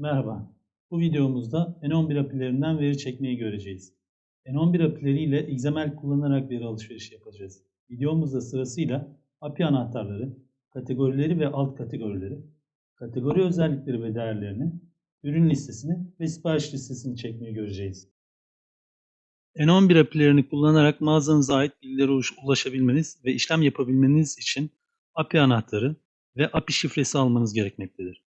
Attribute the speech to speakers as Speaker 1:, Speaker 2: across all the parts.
Speaker 1: Merhaba. Bu videomuzda N11 API'lerinden veri çekmeyi göreceğiz. N11 API'leri ile XML kullanarak veri alışverişi yapacağız. Videomuzda sırasıyla API anahtarları, kategorileri ve alt kategorileri, kategori özellikleri ve değerlerini, ürün listesini ve sipariş listesini çekmeyi göreceğiz. N11 API'lerini kullanarak mağazanıza ait bilgilere ulaşabilmeniz ve işlem yapabilmeniz için API anahtarı ve API şifresi almanız gerekmektedir.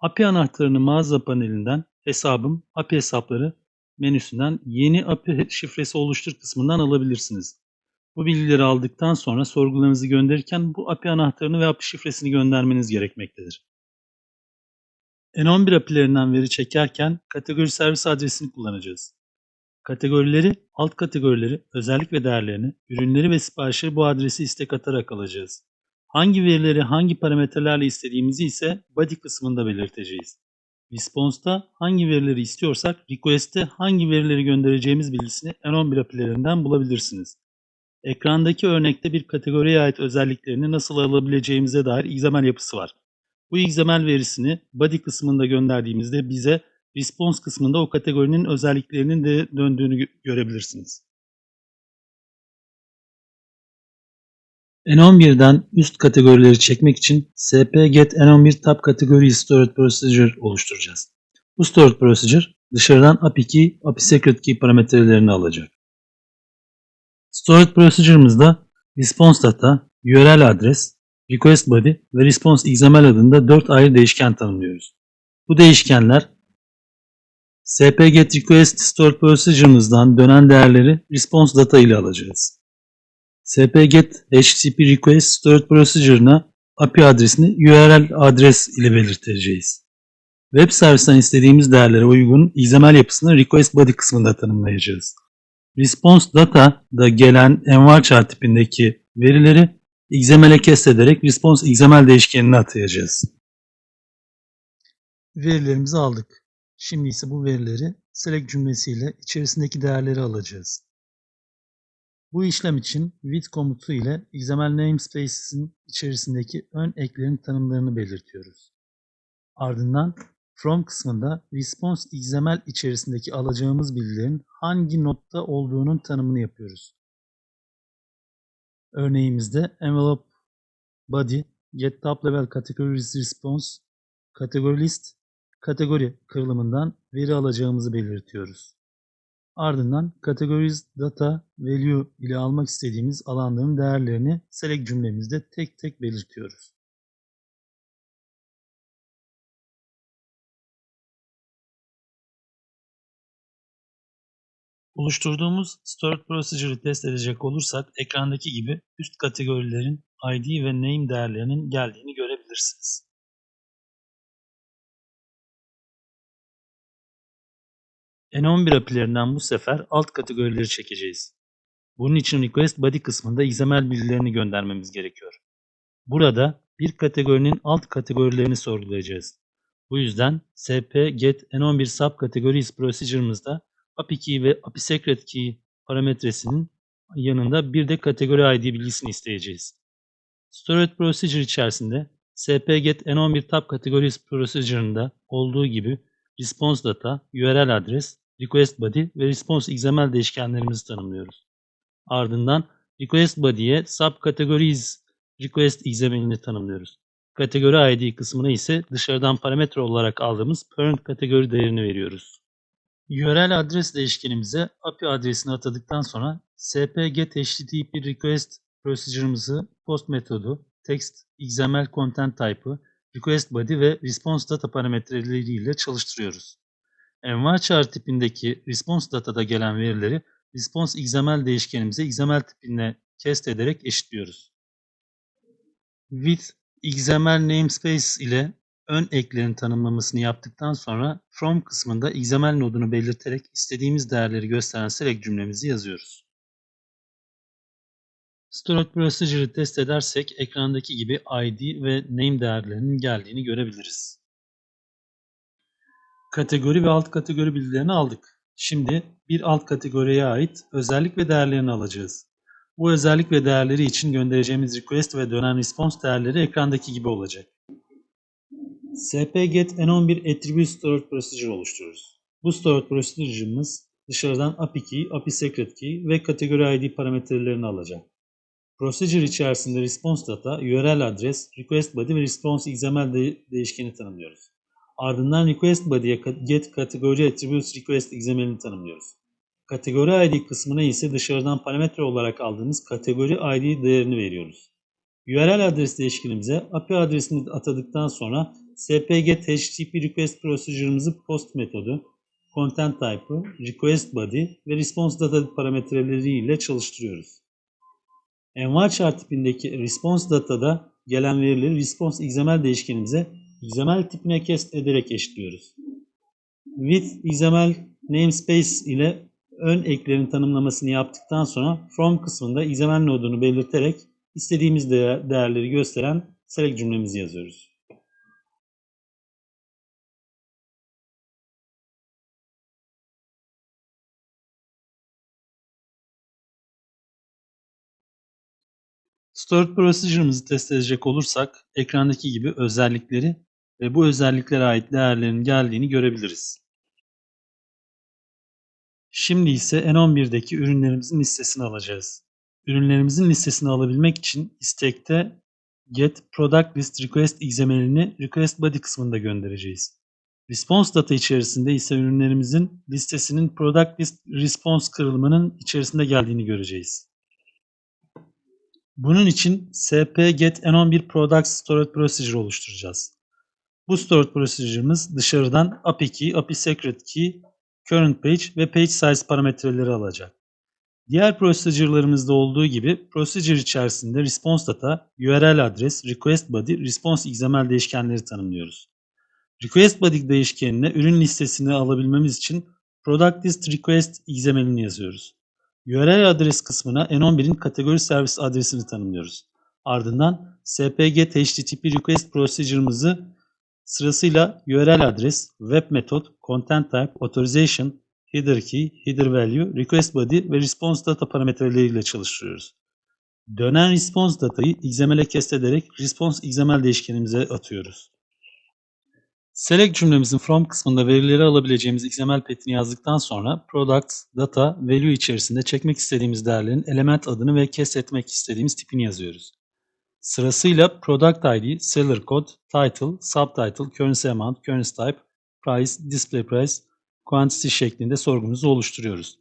Speaker 1: API anahtarını mağaza panelinden hesabım, API hesapları menüsünden yeni API şifresi oluştur kısmından alabilirsiniz. Bu bilgileri aldıktan sonra sorgularınızı gönderirken bu API anahtarını ve API şifresini göndermeniz gerekmektedir. N11 API'lerinden veri çekerken kategori servis adresini kullanacağız. Kategorileri, alt kategorileri, özellik ve değerlerini, ürünleri ve siparişleri bu adresi istek atarak alacağız. Hangi verileri hangi parametrelerle istediğimizi ise body kısmında belirteceğiz. Response'ta hangi verileri istiyorsak request'te hangi verileri göndereceğimiz bilgisini N11 API'lerinden bulabilirsiniz. Ekrandaki örnekte bir kategoriye ait özelliklerini nasıl alabileceğimize dair XML yapısı var. Bu XML verisini body kısmında gönderdiğimizde bize response kısmında o kategorinin özelliklerinin de döndüğünü gö- görebilirsiniz. N11'den üst kategorileri çekmek için sp-get n11 tab category stored procedure oluşturacağız. Bu stored procedure dışarıdan API key, API secret key parametrelerini alacak. Stored procedure'ımızda response data, URL adres, request body ve response XML adında 4 ayrı değişken tanımlıyoruz. Bu değişkenler sp-get request stored procedure'ımızdan dönen değerleri response data ile alacağız. Sp-get http request stored procedure'ına API adresini URL adres ile belirteceğiz. Web servisten istediğimiz değerlere uygun XML yapısını request body kısmında tanımlayacağız. Response data da gelen envarchar tipindeki verileri XML'e kestederek response XML değişkenine atayacağız. Verilerimizi aldık. Şimdi ise bu verileri select cümlesiyle içerisindeki değerleri alacağız. Bu işlem için with komutu ile XML namespaces'in içerisindeki ön eklerin tanımlarını belirtiyoruz. Ardından from kısmında response XML içerisindeki alacağımız bilgilerin hangi nokta olduğunun tanımını yapıyoruz. Örneğimizde envelope body get top level categories response category list kategori kırılımından veri alacağımızı belirtiyoruz. Ardından categories data value ile almak istediğimiz alanların değerlerini select cümlemizde tek tek belirtiyoruz. Oluşturduğumuz stored procedure'ı test edecek olursak ekrandaki gibi üst kategorilerin ID ve name değerlerinin geldiğini görebilirsiniz. N11 API'lerinden bu sefer alt kategorileri çekeceğiz. Bunun için request body kısmında XML bilgilerini göndermemiz gerekiyor. Burada bir kategorinin alt kategorilerini sorgulayacağız. Bu yüzden sp get n11 subcategories procedure'ımızda API key ve API secret key parametresinin yanında bir de kategori ID bilgisini isteyeceğiz. Storage procedure içerisinde sp get n11 tab categories procedure'ında olduğu gibi response data, URL adres, request body ve response XML değişkenlerimizi tanımlıyoruz. Ardından request body'ye subcategories request XML'ini tanımlıyoruz. Kategori ID kısmına ise dışarıdan parametre olarak aldığımız parent kategori değerini veriyoruz. URL adres değişkenimize API adresini atadıktan sonra sp get http request procedure'ımızı post metodu, text, XML content type'ı, request body ve response data parametreleriyle çalıştırıyoruz. Envarchar tipindeki response data'da gelen verileri response XML değişkenimize XML tipine cast ederek eşitliyoruz. With XML namespace ile ön eklerin tanımlamasını yaptıktan sonra from kısmında XML nodunu belirterek istediğimiz değerleri gösteren select cümlemizi yazıyoruz. Stored Procedure'ı test edersek ekrandaki gibi ID ve name değerlerinin geldiğini görebiliriz. Kategori ve alt kategori bilgilerini aldık. Şimdi bir alt kategoriye ait özellik ve değerlerini alacağız. Bu özellik ve değerleri için göndereceğimiz request ve dönen response değerleri ekrandaki gibi olacak. spget n11 attribute stored procedure oluştururuz. Bu stored procedure'ımız dışarıdan API key, API secret key ve kategori ID parametrelerini alacak. Procedure içerisinde response data, URL adres, request body ve response XML de- değişkeni tanımlıyoruz. Ardından request body'ye get kategori attributes request XML'ini tanımlıyoruz. Kategori ID kısmına ise dışarıdan parametre olarak aldığımız kategori ID değerini veriyoruz. URL adres değişkenimize API adresini atadıktan sonra spget http request procedure'ımızı post metodu, content type'ı, request body ve response data parametreleri ile çalıştırıyoruz. Envar chart tipindeki response data'da gelen verileri response XML değişkenimize XML tipine cast ederek eşitliyoruz. With XML namespace ile ön eklerin tanımlamasını yaptıktan sonra from kısmında XML nodunu belirterek istediğimiz değer- değerleri gösteren select cümlemizi yazıyoruz. Stored Procedure'ımızı test edecek olursak ekrandaki gibi özellikleri ve bu özelliklere ait değerlerin geldiğini görebiliriz. Şimdi ise N11'deki ürünlerimizin listesini alacağız. Ürünlerimizin listesini alabilmek için istekte get product list request XML'ini request body kısmında göndereceğiz. Response data içerisinde ise ürünlerimizin listesinin product list response kırılımının içerisinde geldiğini göreceğiz. Bunun için sp-get n11 product storage procedure oluşturacağız. Bu storage procedure'ımız dışarıdan API key, API secret key, current page ve page size parametreleri alacak. Diğer prosedürlerimizde olduğu gibi procedure içerisinde response data, URL adres, request body, response XML değişkenleri tanımlıyoruz. Request body değişkenine ürün listesini alabilmemiz için product list request XML'ini yazıyoruz. URL adres kısmına N11'in kategori servis adresini tanımlıyoruz. Ardından spget http request procedure'ımızı sırasıyla URL adres, web method, content type, authorization, header key, header value, request body ve response data parametreleriyle çalıştırıyoruz. Dönen response datayı XML'e kest ederek response XML değişkenimize atıyoruz. Select cümlemizin from kısmında verileri alabileceğimiz XML petini yazdıktan sonra product, data, value içerisinde çekmek istediğimiz değerlerin element adını ve kest etmek istediğimiz tipini yazıyoruz. Sırasıyla product ID, seller code, title, subtitle, currency amount, currency type, price, display price, quantity şeklinde sorgumuzu oluşturuyoruz.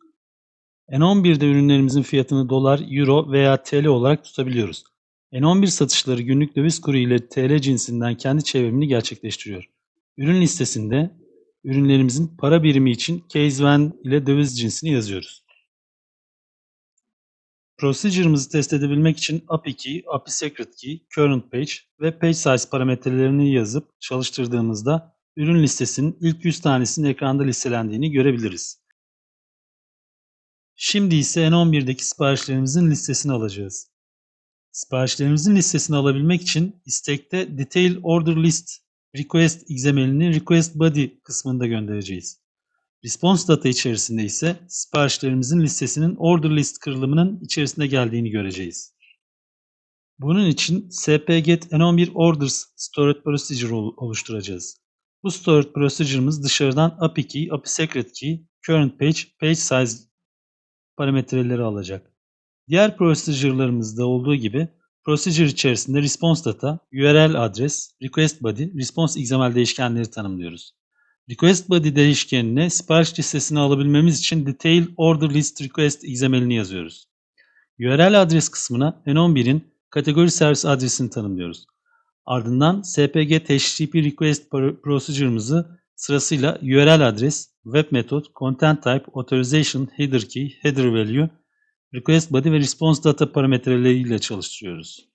Speaker 1: N11'de ürünlerimizin fiyatını dolar, euro veya TL olarak tutabiliyoruz. N11 satışları günlük döviz kuru ile TL cinsinden kendi çevrimini gerçekleştiriyor. Ürün listesinde ürünlerimizin para birimi için case ile döviz cinsini yazıyoruz. Procedure'ımızı test edebilmek için API key, API secret key, current page ve page size parametrelerini yazıp çalıştırdığımızda ürün listesinin ilk 100 tanesinin ekranda listelendiğini görebiliriz. Şimdi ise N11'deki siparişlerimizin listesini alacağız. Siparişlerimizin listesini alabilmek için istekte Detail Order List Request XML'ini Request Body kısmında göndereceğiz. Response data içerisinde ise siparişlerimizin listesinin order list kırılımının içerisinde geldiğini göreceğiz. Bunun için spget n11 orders storage procedure ol- oluşturacağız. Bu storage procedure'ımız dışarıdan API key, API secret key, current page, page size parametreleri alacak. Diğer procedure'larımızda olduğu gibi procedure içerisinde response data, URL adres, request body, response XML değişkenleri tanımlıyoruz. Request body değişkenine sipariş listesini alabilmemiz için detail order list request XML'ini yazıyoruz. URL adres kısmına N11'in kategori servis adresini tanımlıyoruz. Ardından spget http request pro- procedure'ımızı sırasıyla URL adres, web method, content type, authorization, header key, header value, request body ve response data parametreleriyle çalıştırıyoruz.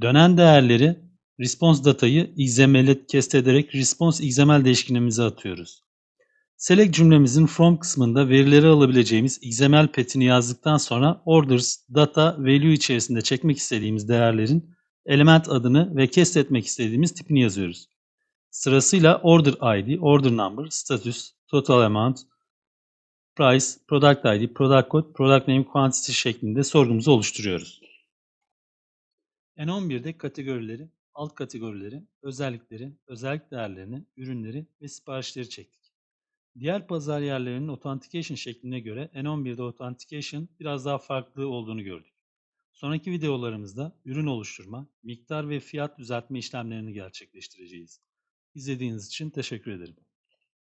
Speaker 1: Dönen değerleri response datayı XML'e kest ederek response XML değişkenimize atıyoruz. Select cümlemizin from kısmında verileri alabileceğimiz XML petini yazdıktan sonra orders, data, value içerisinde çekmek istediğimiz değerlerin element adını ve kest etmek istediğimiz tipini yazıyoruz. Sırasıyla order ID, order number, status, total amount, price, product ID, product code, product name, quantity şeklinde sorgumuzu oluşturuyoruz. N11'de kategorileri alt kategorileri, özellikleri, özellik değerlerini, ürünleri ve siparişleri çektik. Diğer pazar yerlerinin authentication şekline göre N11'de authentication biraz daha farklı olduğunu gördük. Sonraki videolarımızda ürün oluşturma, miktar ve fiyat düzeltme işlemlerini gerçekleştireceğiz. İzlediğiniz için teşekkür ederim.